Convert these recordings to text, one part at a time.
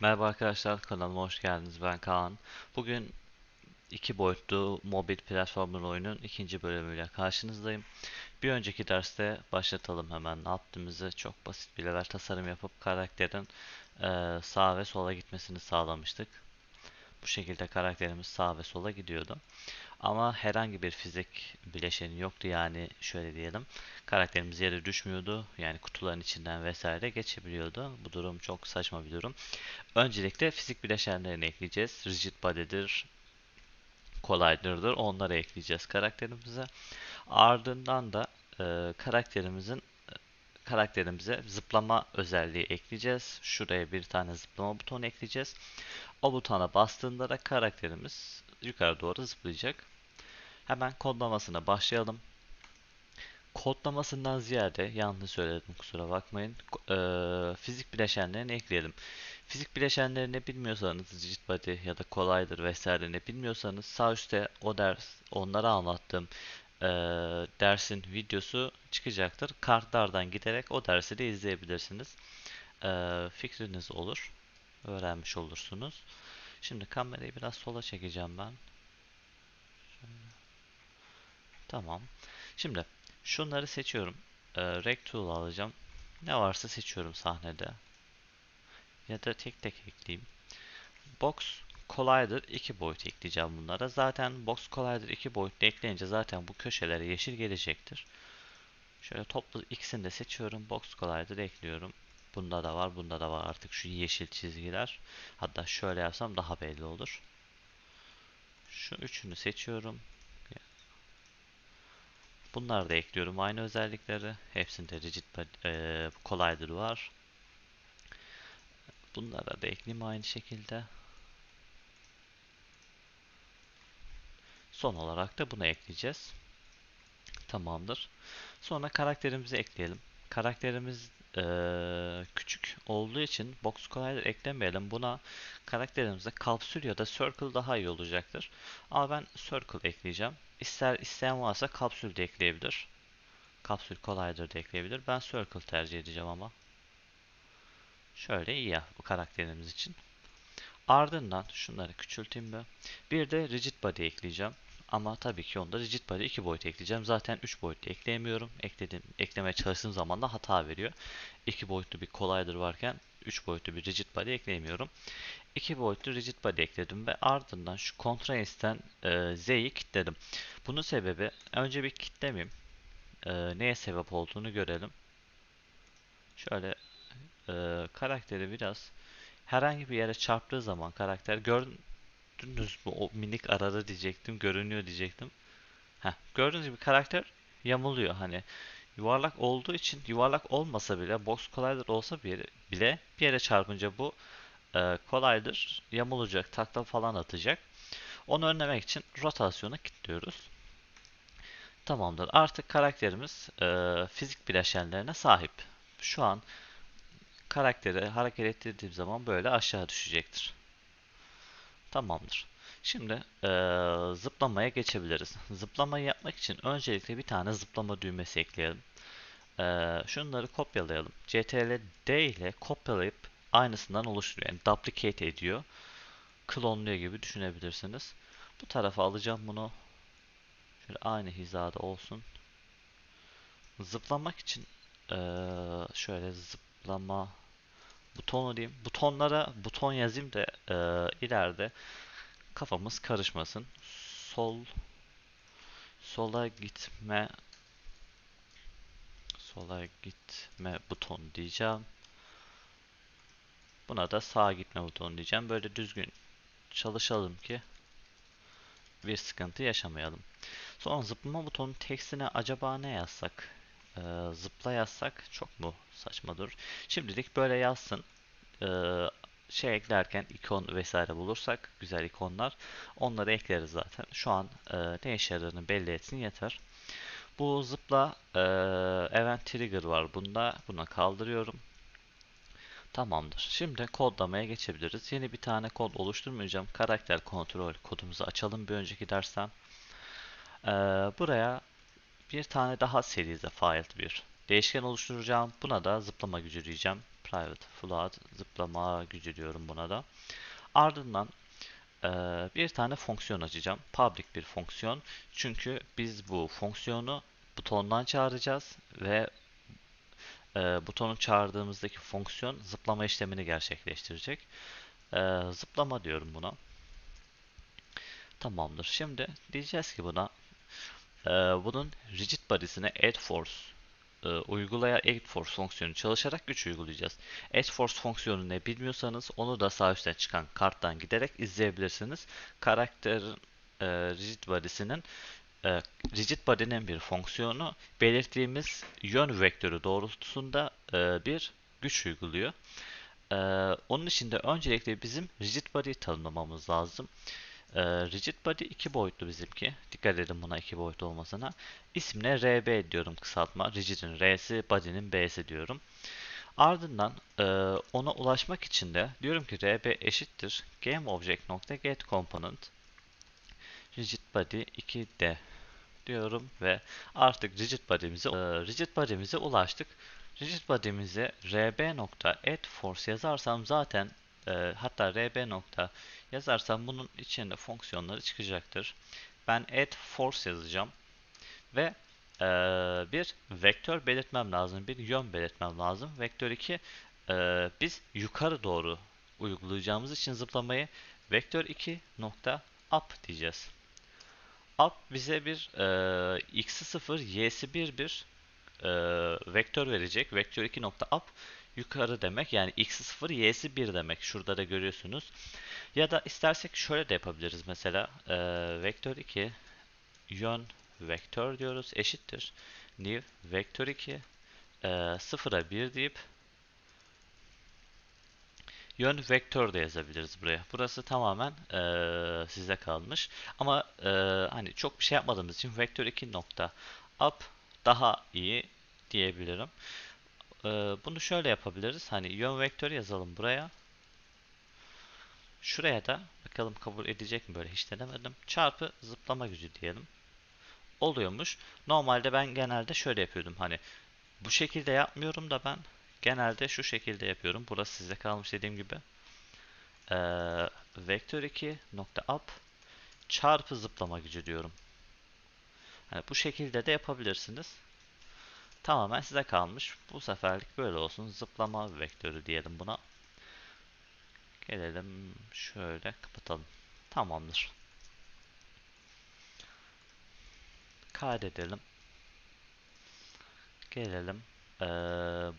Merhaba arkadaşlar kanalıma hoş geldiniz ben Kaan. Bugün iki boyutlu mobil platformun oyunun ikinci bölümüyle karşınızdayım. Bir önceki derste başlatalım hemen ne yaptığımızı çok basit bir level tasarım yapıp karakterin eee sağa ve sola gitmesini sağlamıştık. Bu şekilde karakterimiz sağa ve sola gidiyordu. Ama herhangi bir fizik bileşeni yoktu yani şöyle diyelim. Karakterimiz yere düşmüyordu. Yani kutuların içinden vesaire geçebiliyordu. Bu durum çok saçma bir durum. Öncelikle fizik bileşenlerini ekleyeceğiz. Rigid body'dir, collider'dır. Onları ekleyeceğiz karakterimize. Ardından da e, karakterimizin karakterimize zıplama özelliği ekleyeceğiz. Şuraya bir tane zıplama butonu ekleyeceğiz. O butona bastığında da karakterimiz yukarı doğru zıplayacak. Hemen kodlamasına başlayalım. Kodlamasından ziyade yanlış söyledim kusura bakmayın. Eee, fizik bileşenlerini ekleyelim. Fizik bileşenlerini bilmiyorsanız rigid body ya da collider vesaire ne bilmiyorsanız sağ üstte o ders onlara anlattığım eee, dersin videosu çıkacaktır. Kartlardan giderek o dersi de izleyebilirsiniz. Eee, fikriniz olur. Öğrenmiş olursunuz. Şimdi kamerayı biraz sola çekeceğim ben. Tamam. Şimdi şunları seçiyorum. Ee, Rect Tool alacağım. Ne varsa seçiyorum sahnede. Ya da tek tek ekleyeyim. Box Collider 2 boyut ekleyeceğim bunlara. Zaten Box Collider 2 boyutlu ekleyince zaten bu köşelere yeşil gelecektir. Şöyle toplu ikisini de seçiyorum. Box Collider ekliyorum. Bunda da var, bunda da var artık şu yeşil çizgiler. Hatta şöyle yapsam daha belli olur. Şu üçünü seçiyorum. Bunları da ekliyorum aynı özellikleri. Hepsinde rigid e, collider var. Bunlara da ekleyeyim aynı şekilde. Son olarak da bunu ekleyeceğiz. Tamamdır. Sonra karakterimizi ekleyelim. Karakterimiz eee, küçük olduğu için box collider eklemeyelim. Buna karakterimize kapsül ya da circle daha iyi olacaktır. Ama ben circle ekleyeceğim. İster isteyen varsa kapsül de ekleyebilir. Kapsül collider de ekleyebilir. Ben circle tercih edeceğim ama. Şöyle iyi ya bu karakterimiz için. Ardından şunları küçülteyim bir. Bir de rigid body ekleyeceğim. Ama tabii ki onda rigid body 2 boyut ekleyeceğim. Zaten 3 boyutlu ekleyemiyorum. Ekledim, eklemeye çalıştığım zaman da hata veriyor. 2 boyutlu bir collider varken 3 boyutlu bir rigid body ekleyemiyorum. 2 boyutlu rigid body ekledim ve ardından şu Contrast'ten e, Z'yi kilitledim. Bunun sebebi önce bir kitlemeyeyim. E, neye sebep olduğunu görelim. Şöyle e, karakteri biraz herhangi bir yere çarptığı zaman karakter gördünüz mü o minik arada diyecektim görünüyor diyecektim. Heh, gördüğünüz gibi karakter yamuluyor hani yuvarlak olduğu için yuvarlak olmasa bile box collider olsa bir bile bir yere çarpınca bu e, collider yamulacak takla falan atacak. Onu önlemek için rotasyonu kilitliyoruz. Tamamdır. Artık karakterimiz e, fizik bileşenlerine sahip. Şu an karakteri hareket ettirdiğim zaman böyle aşağı düşecektir. Tamamdır. Şimdi eee, zıplamaya geçebiliriz. Zıplamayı yapmak için öncelikle bir tane zıplama düğmesi ekleyelim. Eee, şunları kopyalayalım. CTRL D ile kopyalayıp aynısından oluşturuyor. Yani duplicate ediyor. Klonluyor gibi düşünebilirsiniz. Bu tarafa alacağım bunu. Şöyle aynı hizada olsun. Zıplamak için eee, şöyle zıplama butonu diyeyim. Butonlara buton yazayım da eee, ileride kafamız karışmasın. Sol sola gitme sola gitme buton diyeceğim. Buna da sağa gitme butonu diyeceğim. Böyle düzgün çalışalım ki bir sıkıntı yaşamayalım. Sonra zıplama butonun tekstine acaba ne yazsak? Ee, zıpla yazsak çok mu saçma durur? Şimdilik böyle yazsın. Ee, şey eklerken ikon vesaire bulursak güzel ikonlar onları ekleriz zaten. Şu an e, ne işe yaradığını belli etsin yeter. Bu zıpla e, event trigger var bunda. Buna kaldırıyorum. Tamamdır. Şimdi kodlamaya geçebiliriz. Yeni bir tane kod oluşturmayacağım. Karakter kontrol kodumuzu açalım bir önceki dersten. Ee, buraya bir tane daha serize file bir değişken oluşturacağım. Buna da zıplama gücü diyeceğim. private float zıplama gücü diyorum buna da. Ardından e, bir tane fonksiyon açacağım. Public bir fonksiyon. Çünkü biz bu fonksiyonu butondan çağıracağız ve e, butonu çağırdığımızdaki fonksiyon zıplama işlemini gerçekleştirecek. E, zıplama diyorum buna. Tamamdır. Şimdi diyeceğiz ki buna e, bunun rigid body'sine add force e, uygulaya add force fonksiyonu çalışarak güç uygulayacağız. Add force fonksiyonu ne bilmiyorsanız onu da sağ üstten çıkan karttan giderek izleyebilirsiniz. Karakterin e, rigid body'sinin e, rigid body'nin bir fonksiyonu belirttiğimiz yön vektörü doğrultusunda e, bir güç uyguluyor. E, onun için de öncelikle bizim rigid body'yi tanımlamamız lazım. E, rigid body iki boyutlu bizimki. Dikkat edin buna iki boyutlu olmasına. İsmine RB diyorum kısaltma. Rigid'in R'si, body'nin B'si diyorum. Ardından e, ona ulaşmak için de diyorum ki RB eşittir GameObject.getComponent rigid body 2D diyorum ve artık rigid body'mize e, rigid body'mize ulaştık. Rigid body'mize rb.addForce yazarsam zaten e, hatta rb. yazarsam bunun içinde fonksiyonları çıkacaktır. Ben addForce yazacağım ve e, bir vektör belirtmem lazım, bir yön belirtmem lazım. Vektör 2 e, biz yukarı doğru uygulayacağımız için zıplamayı vektör 2 nokta up diyeceğiz up bize bir e, x'i 0, y'si 1 bir e, vektör verecek. Vektör 2 nokta up yukarı demek. Yani x'i 0, y'si 1 demek. Şurada da görüyorsunuz. Ya da istersek şöyle de yapabiliriz mesela. E, vektör 2 yön vektör diyoruz. Eşittir. New vektör 2 e, 0'a 1 deyip Yön vektör de yazabiliriz buraya. Burası tamamen e, size kalmış. Ama e, hani çok bir şey yapmadığımız için vektör 2 nokta up daha iyi diyebilirim. E, bunu şöyle yapabiliriz. Hani yön vektörü yazalım buraya. Şuraya da bakalım kabul edecek mi böyle hiç denemedim. Çarpı zıplama gücü diyelim. Oluyormuş. Normalde ben genelde şöyle yapıyordum. Hani bu şekilde yapmıyorum da ben Genelde şu şekilde yapıyorum. Burası size kalmış dediğim gibi. Ee, vektör 2 nokta up çarpı zıplama gücü diyorum. Hani bu şekilde de yapabilirsiniz. Tamamen size kalmış. Bu seferlik böyle olsun. Zıplama vektörü diyelim buna. Gelelim şöyle kapatalım. Tamamdır. Kaydedelim. Gelelim e,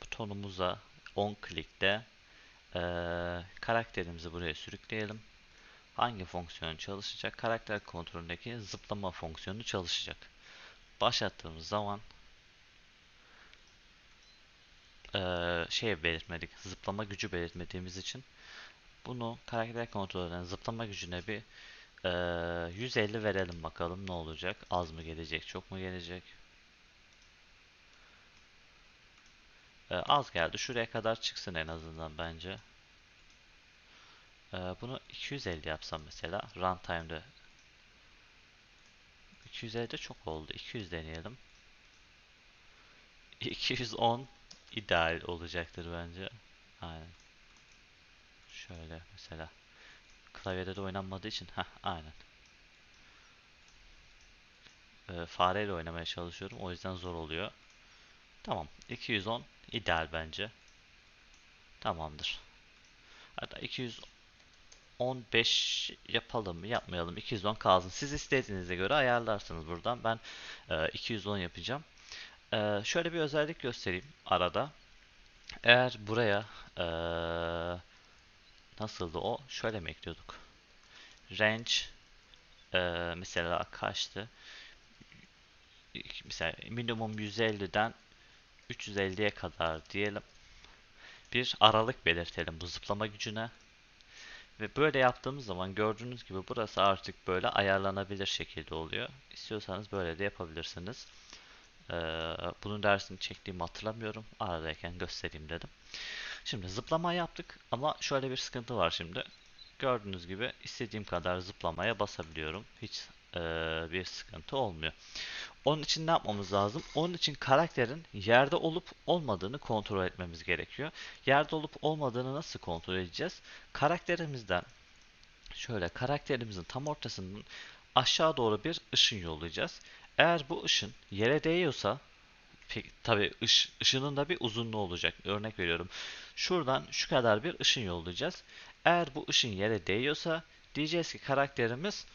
butonumuza 10 klikte e, karakterimizi buraya sürükleyelim. Hangi fonksiyon çalışacak? Karakter kontrolündeki zıplama fonksiyonu çalışacak. Başlattığımız zaman e, şey belirtmedik, zıplama gücü belirtmediğimiz için bunu karakter kontrolünden zıplama gücüne bir e, 150 verelim bakalım ne olacak. Az mı gelecek, çok mu gelecek? Ee, az geldi. Şuraya kadar çıksın en azından bence. Ee, bunu 250 yapsam mesela runtime'da 250 de çok oldu. 200 deneyelim. 210 ideal olacaktır bence. Aynen. Şöyle mesela. Klavyede de oynanmadığı için. ha aynen. Ee, fareyle oynamaya çalışıyorum. O yüzden zor oluyor. Tamam. 210 ideal bence. Tamamdır. Hatta 215 yapalım mı yapmayalım 210 kalsın. Siz istediğinize göre ayarlarsınız buradan. Ben e, 210 yapacağım. E, şöyle bir özellik göstereyim arada. Eğer buraya e, nasıldı o? Şöyle mi ekliyorduk? Range e, mesela kaçtı? Mesela minimum 150'den 350'ye kadar diyelim. Bir aralık belirtelim bu zıplama gücüne. Ve böyle yaptığımız zaman gördüğünüz gibi burası artık böyle ayarlanabilir şekilde oluyor. İstiyorsanız böyle de yapabilirsiniz. Ee, bunun dersini çektiğimi hatırlamıyorum. Aradayken göstereyim dedim. Şimdi zıplama yaptık ama şöyle bir sıkıntı var şimdi. Gördüğünüz gibi istediğim kadar zıplamaya basabiliyorum. Hiç e, bir sıkıntı olmuyor. Onun için ne yapmamız lazım? Onun için karakterin yerde olup olmadığını kontrol etmemiz gerekiyor. Yerde olup olmadığını nasıl kontrol edeceğiz? Karakterimizden şöyle karakterimizin tam ortasından aşağı doğru bir ışın yollayacağız. Eğer bu ışın yere değiyorsa tabi ış, ışının da bir uzunluğu olacak. Örnek veriyorum. Şuradan şu kadar bir ışın yollayacağız. Eğer bu ışın yere değiyorsa diyeceğiz ki karakterimiz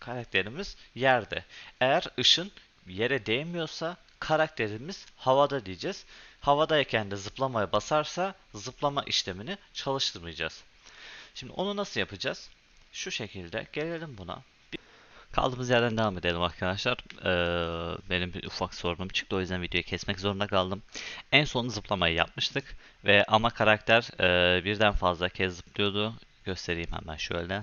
karakterimiz yerde. Eğer ışın yere değmiyorsa karakterimiz havada diyeceğiz. Havadayken de zıplamaya basarsa zıplama işlemini çalıştırmayacağız. Şimdi onu nasıl yapacağız? Şu şekilde gelelim buna. Kaldığımız yerden devam edelim arkadaşlar. Ee, benim bir ufak sorunum çıktı o yüzden videoyu kesmek zorunda kaldım. En son zıplamayı yapmıştık ve ama karakter e, birden fazla kez zıplıyordu. Göstereyim hemen şöyle.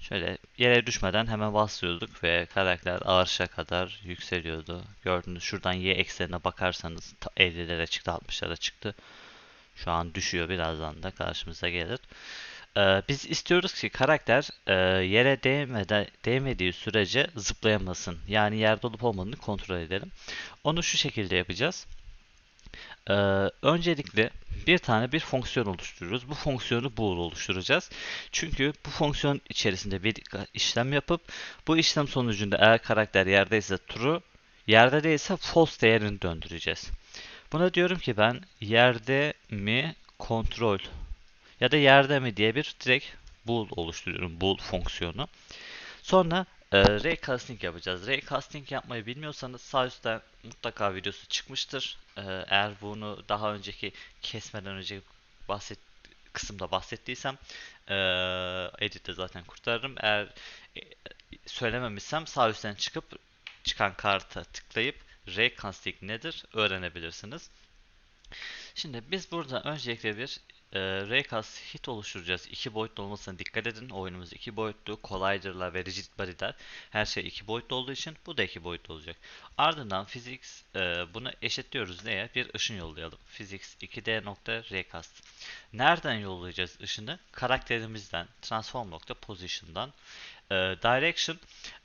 Şöyle yere düşmeden hemen basıyorduk ve karakter ağırşa kadar yükseliyordu. Gördüğünüz şuradan y eksenine bakarsanız 50'lere çıktı 60'lara çıktı. Şu an düşüyor birazdan da karşımıza gelir. Ee, biz istiyoruz ki karakter e, yere değmeden, değmediği sürece zıplayamasın. Yani yerde olup olmadığını kontrol edelim. Onu şu şekilde yapacağız. Ee, öncelikle bir tane bir fonksiyon oluşturuyoruz. Bu fonksiyonu bool oluşturacağız. Çünkü bu fonksiyon içerisinde bir işlem yapıp bu işlem sonucunda eğer karakter yerdeyse true, yerde değilse false değerini döndüreceğiz. Buna diyorum ki ben yerde mi kontrol ya da yerde mi diye bir direkt bool oluşturuyorum. Bool fonksiyonu. Sonra e, raycasting yapacağız. Raycasting yapmayı bilmiyorsanız sağ üstte mutlaka videosu çıkmıştır. E, eğer bunu daha önceki kesmeden önce bahset kısımda bahsettiysem e, editte zaten kurtarırım. Eğer e, söylememişsem sağ üstten çıkıp çıkan karta tıklayıp raycasting nedir öğrenebilirsiniz. Şimdi biz burada öncelikle bir e, Raycast hit oluşturacağız. İki boyutlu olmasına dikkat edin. Oyunumuz iki boyutlu. Collider'lar ve rigid body'ler her şey iki boyutlu olduğu için bu da iki boyutlu olacak. Ardından physics e, bunu eşitliyoruz neye? Bir ışın yollayalım. Physics 2D nokta. Nereden yollayacağız ışını? Karakterimizden transform nokta position'dan e, direction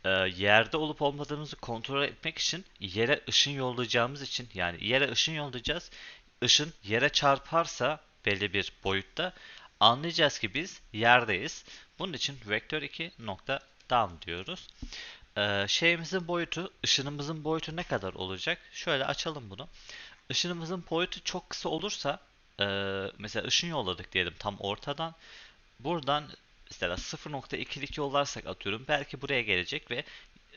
e, yerde olup olmadığımızı kontrol etmek için yere ışın yollayacağımız için yani yere ışın yollayacağız. Işın yere çarparsa belli bir boyutta anlayacağız ki biz yerdeyiz. Bunun için vektör 2 nokta down diyoruz. Ee, şeyimizin boyutu, ışınımızın boyutu ne kadar olacak? Şöyle açalım bunu. Işınımızın boyutu çok kısa olursa e, mesela ışın yolladık diyelim tam ortadan. Buradan mesela 0.2'lik yollarsak atıyorum belki buraya gelecek ve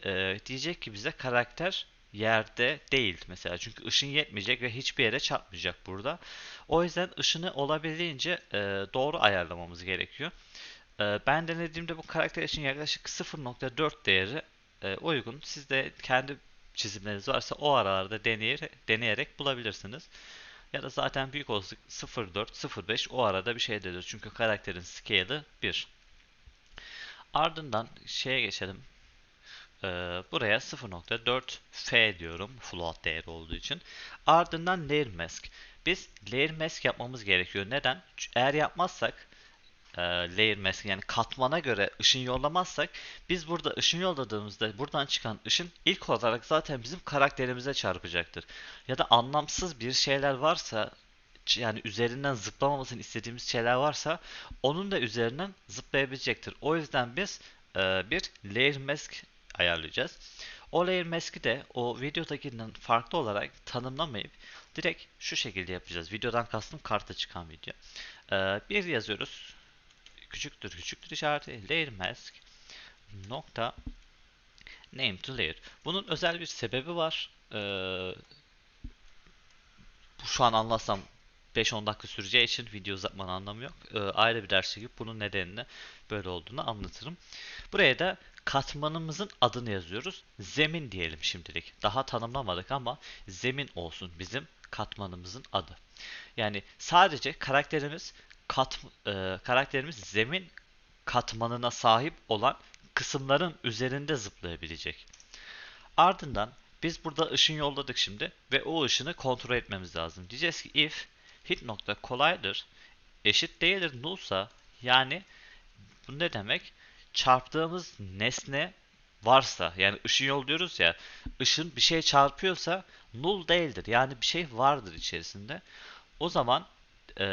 e, diyecek ki bize karakter yerde değil mesela. Çünkü ışın yetmeyecek ve hiçbir yere çarpmayacak burada. O yüzden ışını olabildiğince e, doğru ayarlamamız gerekiyor. E, ben denediğimde bu karakter için yaklaşık 0.4 değeri e, uygun. Siz de kendi çizimleriniz varsa o aralarda deneyerek, deneyerek bulabilirsiniz. Ya da zaten büyük olsa 0.4, 0.5 o arada bir şey dedir. Çünkü karakterin scale'ı 1. Ardından şeye geçelim. Ee, buraya 0.4 f diyorum float değeri olduğu için. Ardından layer mask. Biz layer mask yapmamız gerekiyor. Neden? Eğer yapmazsak e, layer mask yani katmana göre ışın yollamazsak biz burada ışın yolladığımızda buradan çıkan ışın ilk olarak zaten bizim karakterimize çarpacaktır. Ya da anlamsız bir şeyler varsa yani üzerinden zıplamamasını istediğimiz şeyler varsa onun da üzerinden zıplayabilecektir. O yüzden biz e, bir layer mask ayarlayacağız. O layer mask'i de o videodakinden farklı olarak tanımlamayıp direkt şu şekilde yapacağız. Videodan kastım karta çıkan video. Ee, bir yazıyoruz. Küçüktür küçüktür işareti layer mask nokta name to layer. Bunun özel bir sebebi var. Ee, şu an anlatsam 5-10 dakika süreceği için video uzatmanın anlamı yok. Ee, ayrı bir ders çekip bunun nedenini böyle olduğunu anlatırım. Buraya da katmanımızın adını yazıyoruz. Zemin diyelim şimdilik. Daha tanımlamadık ama zemin olsun bizim katmanımızın adı. Yani sadece karakterimiz kat, e, karakterimiz zemin katmanına sahip olan kısımların üzerinde zıplayabilecek. Ardından biz burada ışın yolladık şimdi ve o ışını kontrol etmemiz lazım. Diyeceğiz ki if hit nokta collider eşit değildir nullsa yani bu ne demek? Çarptığımız nesne varsa yani ışın yol diyoruz ya ışın bir şeye çarpıyorsa null değildir. Yani bir şey vardır içerisinde. O zaman e,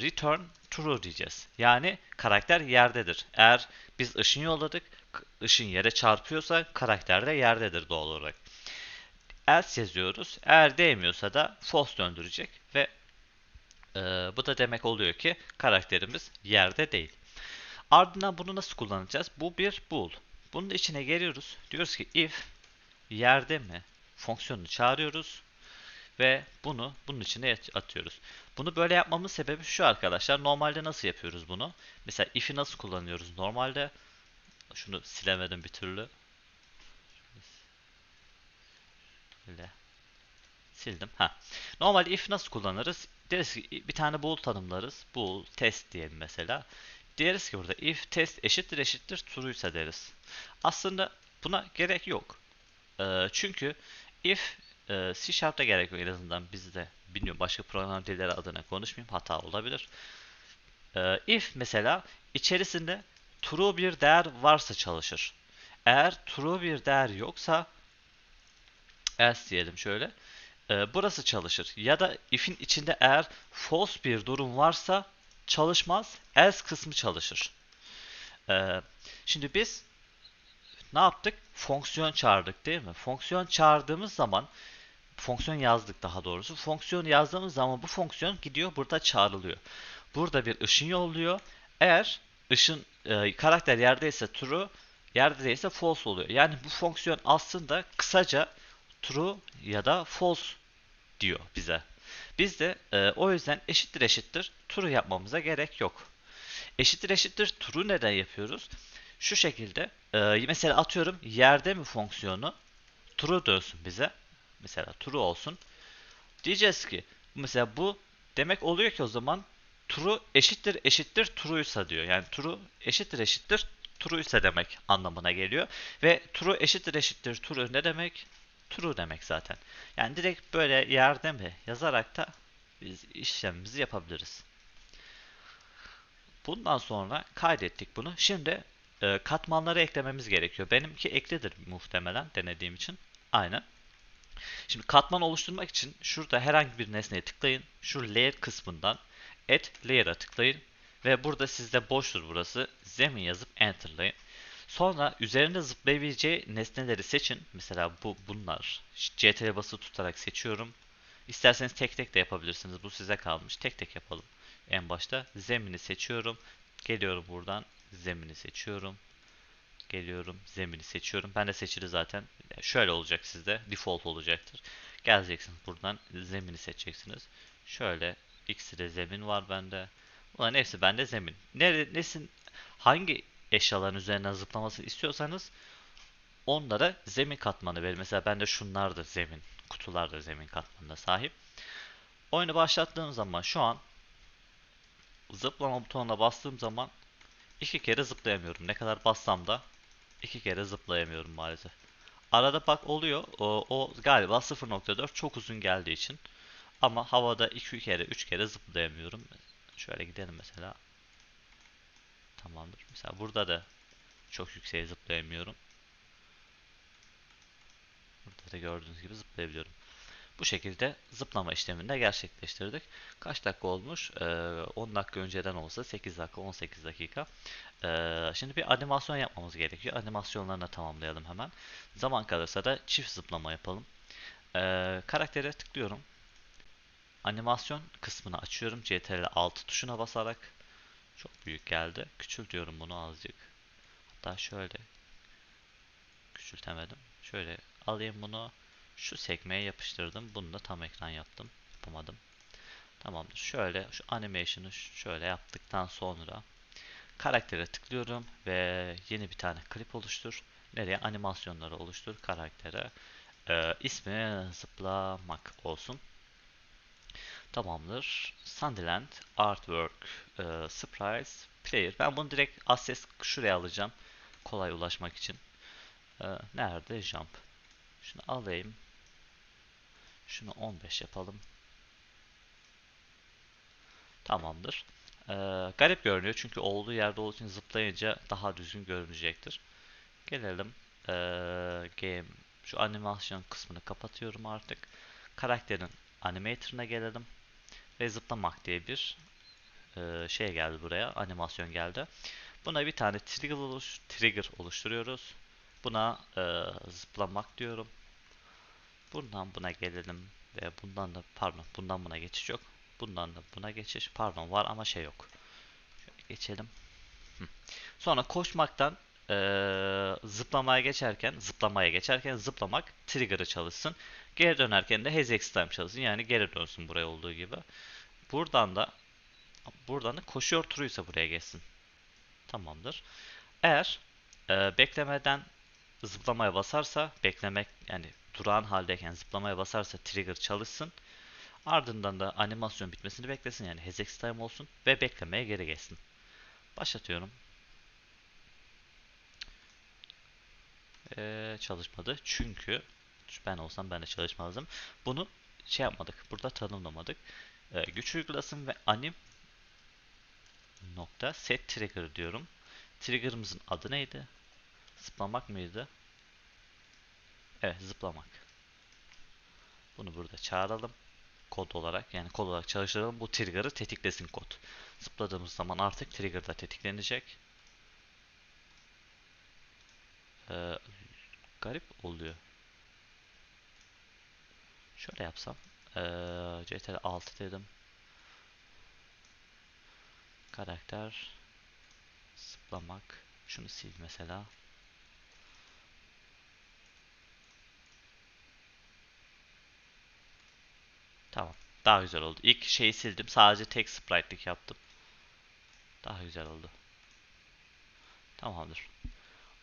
return true diyeceğiz. Yani karakter yerdedir. Eğer biz ışın yolladık, ışın yere çarpıyorsa karakter de yerdedir doğal olarak. Else yazıyoruz. Eğer değmiyorsa da false döndürecek ve e, bu da demek oluyor ki karakterimiz yerde değil. Ardından bunu nasıl kullanacağız? Bu bir bool. Bunun içine geliyoruz. Diyoruz ki if yerde mi fonksiyonunu çağırıyoruz ve bunu bunun içine atıyoruz. Bunu böyle yapmamın sebebi şu arkadaşlar. Normalde nasıl yapıyoruz bunu? Mesela if'i nasıl kullanıyoruz normalde? Şunu silemedim bir türlü. Böyle. Sildim. Ha. Normalde if nasıl kullanırız? Deriz ki bir tane bool tanımlarız. Bool test diyelim mesela. Deriz ki burada if test eşittir eşittir true'ysa deriz. Aslında buna gerek yok. Ee, çünkü if e, C Sharp'ta gerek yok en azından bizde. Bilmiyorum başka program dilleri adına konuşmayayım. Hata olabilir. Ee, if mesela içerisinde true bir değer varsa çalışır. Eğer true bir değer yoksa else diyelim şöyle. E, burası çalışır. Ya da if'in içinde eğer false bir durum varsa çalışmaz. Else kısmı çalışır. E, şimdi biz ne yaptık? Fonksiyon çağırdık değil mi? Fonksiyon çağırdığımız zaman fonksiyon yazdık daha doğrusu. Fonksiyon yazdığımız zaman bu fonksiyon gidiyor burada çağrılıyor. Burada bir ışın yolluyor. Eğer ışın e, karakter yerdeyse true, yerde değilse false oluyor. Yani bu fonksiyon aslında kısaca true ya da false diyor bize. Biz de e, o yüzden eşittir eşittir true yapmamıza gerek yok. Eşittir eşittir true neden yapıyoruz? Şu şekilde e, mesela atıyorum yerde mi fonksiyonu true dönsün bize. Mesela true olsun. Diyeceğiz ki mesela bu demek oluyor ki o zaman true eşittir eşittir true'ysa diyor. Yani true eşittir eşittir true'ysa demek anlamına geliyor. Ve true eşittir eşittir true ne demek? True demek zaten. Yani direkt böyle yerde mi yazarak da biz işlemimizi yapabiliriz. Bundan sonra kaydettik bunu. Şimdi e, katmanları eklememiz gerekiyor. Benimki eklidir muhtemelen denediğim için. Aynen. Şimdi katman oluşturmak için şurada herhangi bir nesneye tıklayın. Şu layer kısmından add layer'a tıklayın. Ve burada sizde boştur burası. Zemin yazıp enterlayın. Sonra üzerinde zıplayabileceği nesneleri seçin. Mesela bu bunlar. CTRL bası tutarak seçiyorum. İsterseniz tek tek de yapabilirsiniz. Bu size kalmış. Tek tek yapalım. En başta zemini seçiyorum. Geliyorum buradan. Zemini seçiyorum. Geliyorum. Zemini seçiyorum. Ben de seçili zaten. Şöyle olacak sizde. Default olacaktır. Geleceksiniz buradan. Zemini seçeceksiniz. Şöyle. X'de zemin var bende. Ulan hepsi bende zemin. Nesin hangi eşyaların üzerinden zıplamasını istiyorsanız onlara zemin katmanı verin. Mesela bende şunlar da zemin, kutular da zemin katmanına sahip. Oyunu başlattığım zaman şu an zıplama butonuna bastığım zaman iki kere zıplayamıyorum. Ne kadar bassam da iki kere zıplayamıyorum maalesef. Arada bak oluyor. O, o galiba 0.4 çok uzun geldiği için. Ama havada 2 kere 3 kere zıplayamıyorum. Şöyle gidelim mesela. Tamamdır. Mesela burada da çok yükseğe zıplayamıyorum. Burada da gördüğünüz gibi zıplayabiliyorum. Bu şekilde zıplama işlemini de gerçekleştirdik. Kaç dakika olmuş? Ee, 10 dakika önceden olsa 8 dakika, 18 dakika. Ee, şimdi bir animasyon yapmamız gerekiyor. Animasyonlarını tamamlayalım hemen. Zaman kalırsa da çift zıplama yapalım. Ee, karaktere tıklıyorum. Animasyon kısmını açıyorum. CTRL 6 tuşuna basarak. Çok büyük geldi. Küçültüyorum bunu azıcık. Hatta şöyle küçültemedim. Şöyle alayım bunu. Şu sekmeye yapıştırdım. Bunu da tam ekran yaptım. Yapamadım. Tamamdır. Şöyle şu animation'ı şöyle yaptıktan sonra karaktere tıklıyorum ve yeni bir tane klip oluştur. Nereye? Animasyonları oluştur karaktere. Ee, ismi zıplamak olsun. Tamamdır. Sunderland, Artwork, e, Surprise, Player. Ben bunu direkt Access şuraya alacağım. Kolay ulaşmak için. E, nerede? Jump. Şunu alayım. Şunu 15 yapalım. Tamamdır. Ee, garip görünüyor çünkü olduğu yerde olduğu için zıplayınca daha düzgün görünecektir. Gelelim ee, game şu animasyon kısmını kapatıyorum artık. Karakterin animator'ına gelelim ve zıplamak diye bir ee, şey geldi buraya animasyon geldi. Buna bir tane trigger, oluş, trigger oluşturuyoruz. Buna ee, zıplamak diyorum. Buradan buna gelelim ve bundan da pardon bundan buna geçiş yok. Bundan da buna geçiş pardon var ama şey yok. Şöyle geçelim. Hı. Sonra koşmaktan ee, zıplamaya geçerken zıplamaya geçerken zıplamak trigger'ı çalışsın. Geri dönerken de hexx time çalışsın. Yani geri dönsün buraya olduğu gibi. Buradan da buradan da koşuyor turuysa buraya geçsin. Tamamdır. Eğer e, beklemeden zıplamaya basarsa beklemek yani durağan haldeyken zıplamaya basarsa trigger çalışsın. Ardından da animasyon bitmesini beklesin yani hexx time olsun ve beklemeye geri geçsin. Başlatıyorum. Ee, çalışmadı çünkü ben olsam ben de çalışmazdım. Bunu şey yapmadık. Burada tanımlamadık. Ee, güç uygulasın ve anim nokta set trigger diyorum. Trigger'ımızın adı neydi? Zıplamak mıydı? Evet zıplamak. Bunu burada çağıralım. Kod olarak yani kod olarak çalıştıralım. Bu trigger'ı tetiklesin kod. Zıpladığımız zaman artık trigger da tetiklenecek. Ee, garip oluyor. Şöyle yapsam. Ee, CTRL 6 dedim. Karakter zıplamak. Şunu sil mesela. Tamam. Daha güzel oldu. İlk şeyi sildim. Sadece tek sprite'lik yaptım. Daha güzel oldu. Tamamdır.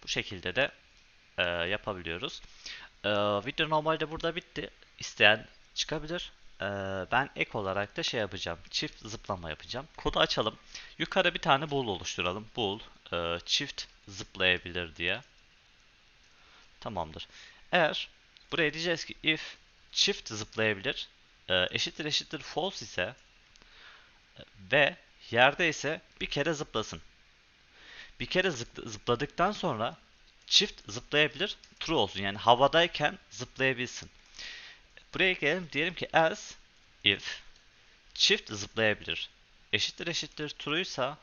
Bu şekilde de e, yapabiliyoruz. E, video normalde burada bitti. İsteyen çıkabilir. E, ben ek olarak da şey yapacağım. Çift zıplama yapacağım. Kodu açalım. Yukarı bir tane bool oluşturalım. Bool e, çift zıplayabilir diye. Tamamdır. Eğer buraya diyeceğiz ki if çift zıplayabilir e, eşittir eşittir false ise e, ve yerde ise bir kere zıplasın. Bir kere zıpladıktan sonra çift zıplayabilir true olsun. Yani havadayken zıplayabilsin. Buraya gelelim diyelim ki else if çift zıplayabilir. Eşittir eşittir true ise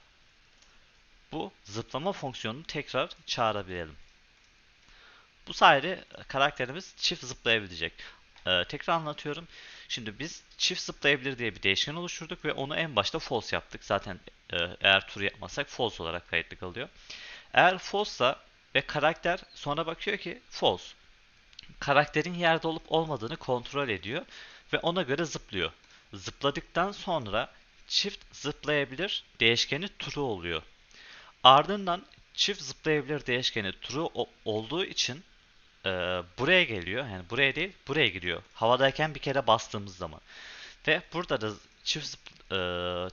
bu zıplama fonksiyonunu tekrar çağırabilelim. Bu sayede karakterimiz çift zıplayabilecek. Ee, tekrar anlatıyorum. Şimdi biz çift zıplayabilir diye bir değişken oluşturduk ve onu en başta false yaptık. Zaten e, eğer tur yapmasak false olarak kayıtlı kalıyor. Eğer false'sa ve karakter sonra bakıyor ki false. Karakterin yerde olup olmadığını kontrol ediyor ve ona göre zıplıyor. Zıpladıktan sonra çift zıplayabilir değişkeni true oluyor. Ardından çift zıplayabilir değişkeni true olduğu için e, buraya geliyor. Yani buraya değil, buraya gidiyor. Havadayken bir kere bastığımız zaman. Ve burada da çift e,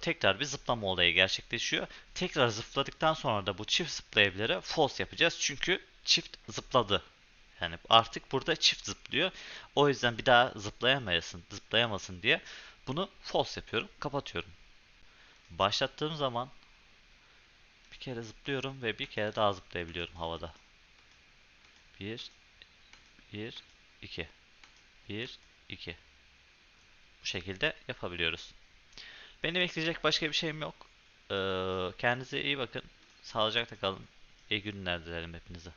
tekrar bir zıplama olayı gerçekleşiyor. Tekrar zıpladıktan sonra da bu çift zıplayabilire false yapacağız. Çünkü çift zıpladı. Yani artık burada çift zıplıyor. O yüzden bir daha zıplayamayasın, zıplayamasın diye bunu false yapıyorum, kapatıyorum. Başlattığım zaman bir kere zıplıyorum ve bir kere daha zıplayabiliyorum havada. 1 1, 2. 1, 2. Bu şekilde yapabiliyoruz. Benim ekleyecek başka bir şeyim yok. Ee, kendinize iyi bakın. Sağlıcakla kalın. İyi günler dilerim hepinize.